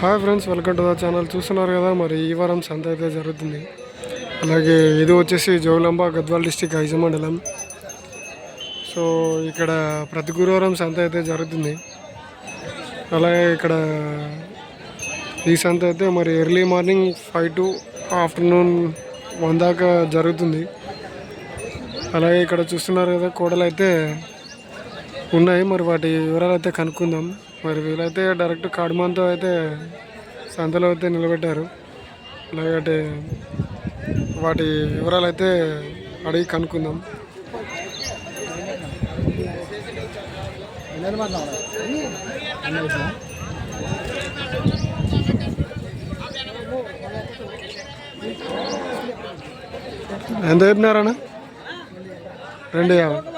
Hi friends welcome to the channel చూస్తున్నారు కదా మరి ఈ వారం సంత అయితే జరుగుతుంది. అలాగే ఇది వచ్చేసి జోగులాంబ గద్వాల్ డిస్టిక్ ఐజ మండలం. సో ఇక్కడ ప్రతి గురువారం సంత అయితే జరుగుతుంది. అలాగే ఇక్కడ ఈ సంత అయితే మరి early morning five to afternoon one దాకా జరుగుతుంది. అలాగే ఇక్కడ చూస్తున్నారు కదా కోడలు అయితే ఉన్నాయి. మరి వాటి వివరాలు అయితే కనుక్కుందాం. మరి వీళ్ళైతే డైరెక్ట్ కాడుమంతో అయితే సంతలో అయితే నిలబెట్టారు. అలాగే వాటి వివరాలు అయితే అడిగి కనుక్కుందాం. ఎంత చెప్పినారన్న? రెండు యాభై.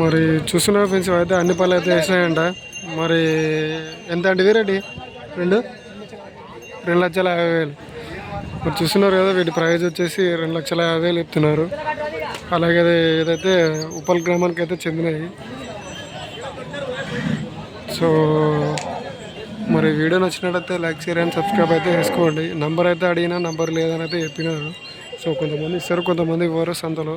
మరి చూసిన ఫ్రెండ్స్ అయితే అన్ని పళ్ళు అయితే వేసినాయంట మరి ఎంత అండి వీరండి రెండు? రెండు లక్షల యాభై వేలు. మరి చూస్తున్నారు కదా వీటి ప్రైజ్ వచ్చేసి రెండు లక్షల యాభై వేలు చెప్తున్నారు. అలాగే ఏదైతే ఉపల్ గ్రామానికి అయితే చెందినవి. సో మరి వీడియో నచ్చినట్టయితే లైక్ షేర్ అండ్ సబ్స్క్రైబ్ అయితే చేసుకోండి. నంబర్ అయితే అడిగినా నంబర్ లేదని అయితే చెప్పినారు. సో కొంతమంది ఇస్తారు కొంతమంది ఇవ్వరు సంతలో.